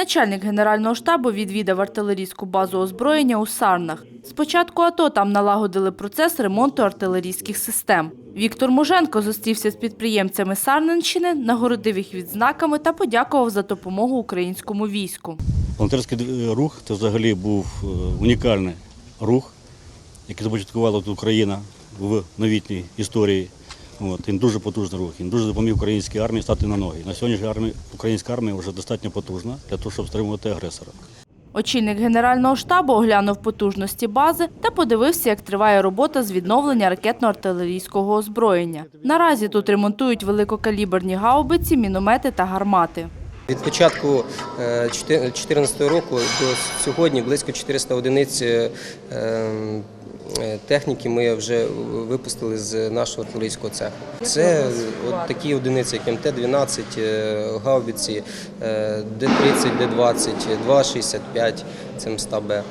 Начальник Генерального штабу відвідав артилерійську базу озброєння у Сарнах. З початку АТО там налагодили процес ремонту артилерійських систем. Віктор Муженко зустрівся з підприємцями Сарненщини, нагородив їх відзнаками та подякував за допомогу українському війську. Волонтерський рух це взагалі був е, унікальний рух, який започаткувала тут Україна в новітній історії. От, він дуже потужний рух. Він дуже допоміг українській армії стати на ноги. На сьогодні ж армія, українська армія вже достатньо потужна для того, щоб стримувати агресора. Очільник Генерального штабу оглянув потужності бази та подивився, як триває робота з відновлення ракетно-артилерійського озброєння. Наразі тут ремонтують великокаліберні гаубиці, міномети та гармати. Від початку 2014 року до сьогодні близько 400 одиниць е, е, техніки ми вже випустили з нашого артилерійського цеху. Це от такі одиниці, як МТ-12, е, гаубиці, е, Д-30, Д-20, 2,65, це МСТА-Б.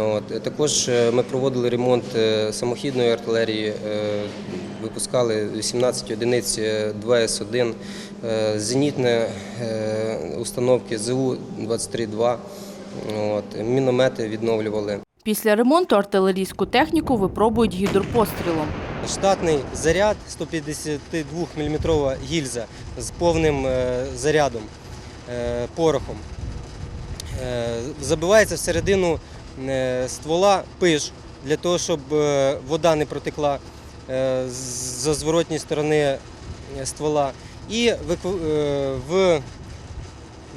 От. Також е, ми проводили ремонт е, самохідної артилерії, е, випускали 18 одиниць е, 2С1, е, зенітні е, установки ЗУ-23-2, міномети відновлювали. Після ремонту артилерійську техніку випробують гідропострілом. Штатний заряд 152 мм гільза з повним е, зарядом, е, порохом. Е, Забивається всередину ствола пиш для того, щоб вода не протекла з зворотньої сторони ствола. І в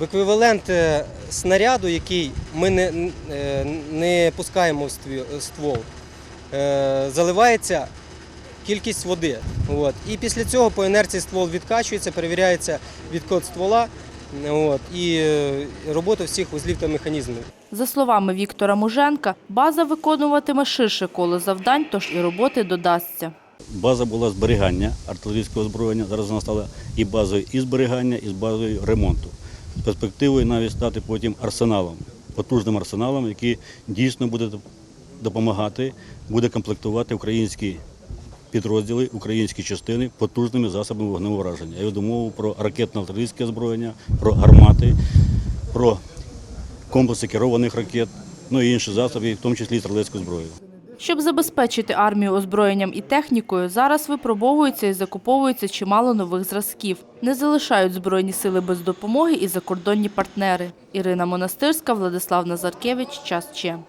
в еквівалент е, снаряду, який ми не, е, не пускаємо в ствол, е, заливається кількість води. От. І після цього по інерції ствол відкачується, перевіряється відкот ствола от, і робота всіх вузлів та механізмів. За словами Віктора Муженка, база виконуватиме ширше коло завдань, тож і роботи додасться. База була зберігання артилерійського озброєння. Зараз вона стала і базою і зберігання, і з базою ремонту. Перспективою навіть стати потім арсеналом, потужним арсеналом, який дійсно буде допомагати, буде комплектувати українські підрозділи, українські частини потужними засобами вогневого враження. Я веду мову про ракетно-артилерійське озброєння, про гармати, про комплекси керованих ракет, ну і інші засоби, в тому числі і стрілецьку зброю. Щоб забезпечити армію озброєнням і технікою, зараз випробовується і закуповується чимало нових зразків. Не залишають збройні сили без допомоги і закордонні партнери. Ірина Монастирська, Владислав Назаркевич. Час Че.